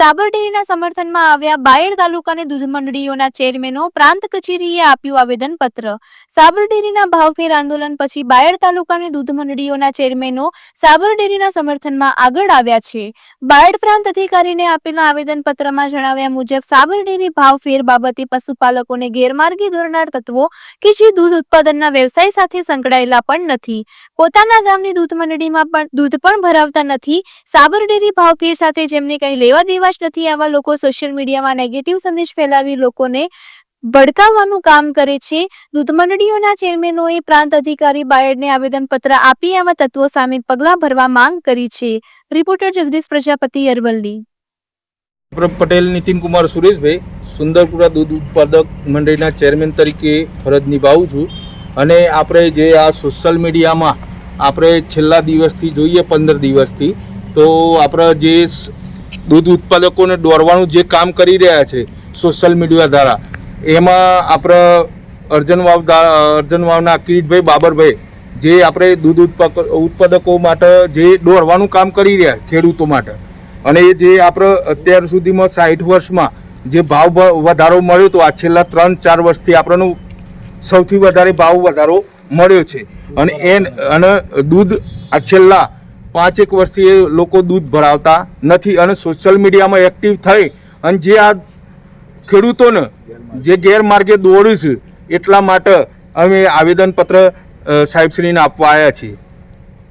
સાબર ડેરીના સમર્થનમાં આવ્યા બાયડ તાલુકાની દૂધ મંડળીઓના ચેરમેનો પ્રાંત કચેરીએ આપ્યું આવેદનપત્ર. સાબર ડેરીના ભાવફેર આંદોલન પછી બાયડ તાલુકાની દૂધ મંડળીઓના ચેરમેનો સાબરડેરીના સમર્થનમાં આગળ આવ્યા છે. બાયડ પ્રાંત અધિકારીને આપેલા આવેદનપત્રમાં જણાવ્યા મુજબ સાબરડેરી ભાવફેર બાબતે પશુપાલકોને ગેરમાર્ગે દોરનાર તત્વો કે જે દૂધ ઉત્પાદનના વ્યવસાય સાથે સંકળાયેલા પણ નથી. પોતાના ગામની દૂધ મંડળીમાં પણ દૂધ પણ ભરાવતા નથી. સાબરડેરી ભાવફેર સાથે જેમને કંઈ લેવા દેવા જ નથી આવા લોકો સોશિયલ મીડિયામાં નેગેટિવ સંદેશ ફેલાવી લોકોને ભડકાવવાનું કામ કરે છે. દૂધ મંડળીઓના ચેરમેનોએ પ્રાંત અધિકારી બાયડને આવેદનપત્ર આપી આવા તત્વો સામે પગલાં ભરવા માંગ કરી છે. રિપોર્ટર જગદીશ પ્રજાપતિ અરવલ્લી. પટેલ, નીતિનકુમાર સુરેશભાઈ, સુંદરપુરા દૂધ ઉત્પાદક મંડળીના ચેરમેન તરીકે ફરજ નિભાવું છું. અને આપણે જે આ સોશિયલ મીડિયામાં આપણે છેલ્લા દિવસથી જોઈએ, પંદર દિવસથી, તો આપણે જે દૂધ ઉત્પાદકોને દોરવાનું જે કામ કરી રહ્યા છે સોશિયલ મીડિયા દ્વારા. એમાં આપણે અર્જન વાવ અર્જન વાવના કિરીટભાઈ બાબરભાઈ, જે આપણે દૂધ ઉત્પાદક ઉત્પાદકો માટે જે દોરવાનું કામ કરી રહ્યા ખેડૂતો માટે. અને એ જે આપણે અત્યાર સુધીમાં સાઠ વર્ષમાં જે ભાવ વધારો મળ્યો તો આ છેલ્લા ત્રણ, ચાર વર્ષથી આપણને સૌથી વધારે ભાવ વધારો મળ્યો છે. અને એ અને દૂધ આ છેલ્લા પાંચેક વર્ષથી લોકો દૂધ ભરાવતા નથી અને સોશિયલ મીડિયામાં એક્ટિવ થઈ અને જે આ ખેડૂતોને જે ગેરમાર્ગે દોડ્યું છે, એટલા માટે અમે આવેદનપત્ર સાહેબશ્રીને આપવા આવ્યા છીએ.